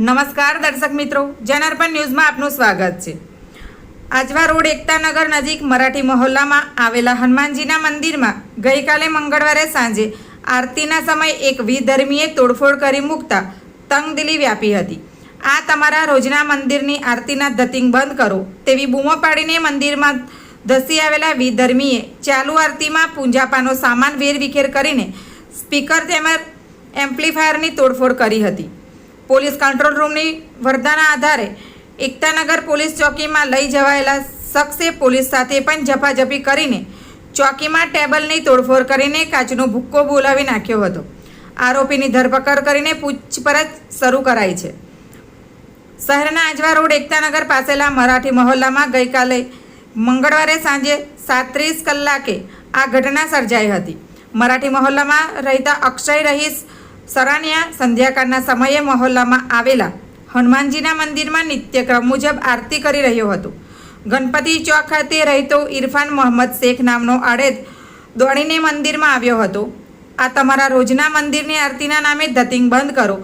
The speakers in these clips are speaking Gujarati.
નમસ્કાર દર્શક મિત્રો જનાર્પણ ન્યૂઝમાં આપનું સ્વાગત છે. આજવા રોડ એકતાનગર નજીક મરાઠી મહોલ્લામાં આવેલા હનુમાનજીના મંદિરમાં ગઈકાલે મંગળવારે સાંજે આરતીના સમયે એક વિધર્મીએ તોડફોડ કરી મૂકતા તંગદિલી વ્યાપી હતી. આ તમારા રોજના મંદિરની આરતીના ધતિંગ બંધ કરો તેવી બૂમો પાડીને મંદિરમાં ધસી આવેલા વિધર્મીએ ચાલુ આરતીમાં પૂંજાપાનો સામાન વેરવિખેર કરીને સ્પીકર તેમજ એમ્પ્લીફાયરની તોડફોડ કરી હતી. પોલીસ કંટ્રોલ રૂમની વરદાના આધારે એકતાનગર પોલીસ ચોકીમાં લઈ જવાયેલા શખ્સે પોલીસ સાથે પણ ઝપાઝપી કરીને ચોકીમાં ટેબલની તોડફોડ કરીને કાચનો ભૂક્કો બોલાવી નાખ્યો હતો. આરોપીની ધરપકડ કરીને પૂછપરછ શરૂ કરાઈ છે. શહેરના આજવા રોડ એકતાનગર પાસેલા મરાઠી મહોલ્લામાં ગઈકાલે મંગળવારે સાંજે સાત્રીસ કલાકે આ ઘટના સર્જાઈ હતી. મરાઠી મહોલ્લામાં રહેતા અક્ષય રહીશ સરાનિયા સંધ્યાકાળના સમયે મહોલ્લામાં આવેલા હનુમાનજીના મંદિરમાં નિત્યક્રમ મુજબ આરતી કરી રહ્યો હતો. ગણપતિ ચોક ખાતે રહેતો ઇરફાન મોહમ્મદ શેખ નામનો આડેદ દોડીને મંદિરમાં આવ્યો હતો. આ તમારા રોજના મંદિરની આરતીના નામે ધતિંગ બંધ કરો.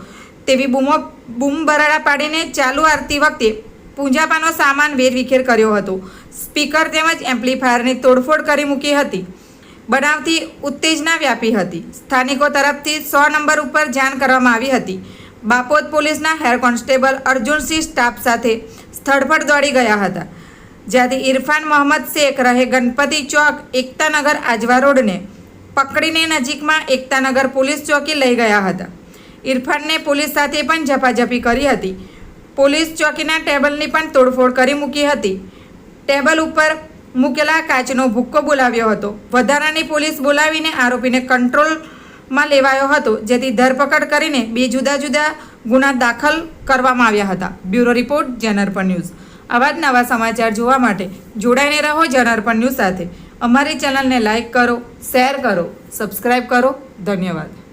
તેવી બૂમો, બૂમ બરાડા પાડીને ચાલુ આરતી વખતે પૂંજાપાનો સામાન વેરવિખેર કર્યો હતો. સ્પીકર તેમજ એમ્પ્લીફાયરની તોડફોડ કરી મૂકી હતી. બનાવથી ઉત્તેજના વ્યાપી હતી. સ્થાનિકો તરફથી સો નંબર ઉપર જાણ કરવામાં આવી હતી. બાપોદ પોલીસના હેડ કોન્સ્ટેબલ અર્જુનસિંહ સ્ટાફ સાથે સ્થળ પર દોડી ગયા હતા. જ્યાંથી ઇરફાન મોહમ્મદ શેખ રહે ગણપતિ ચોક એકતાનગર આજવા રોડને પકડીને નજીકમાં એકતાનગર પોલીસ ચોકી લઈ ગયા હતા. ઇરફાનને પોલીસ સાથે પણ ઝપાઝપી કરી હતી. પોલીસ ચોકીના ટેબલની પણ તોડફોડ કરી મૂકી હતી. ટેબલ ઉપર મૂકેલા કાચનો ભૂક્કો બોલાવ્યો હતો. વધારાની પોલીસ બોલાવીને આરોપીને કંટ્રોલમાં લેવાયો હતો, જેથી ધરપકડ કરીને બે જુદા જુદા ગુના દાખલ કરવામાં આવ્યા હતા. Bureau report, Janarpan news. આવા જ નવા સમાચાર જોવા માટે જોડાઈને રહો જનાર્પણ ન્યૂઝ સાથે. અમારી ચેનલને લાઇક કરો, શેર કરો સબસ્ક્રાઈબ કરો. ધન્યવાદ.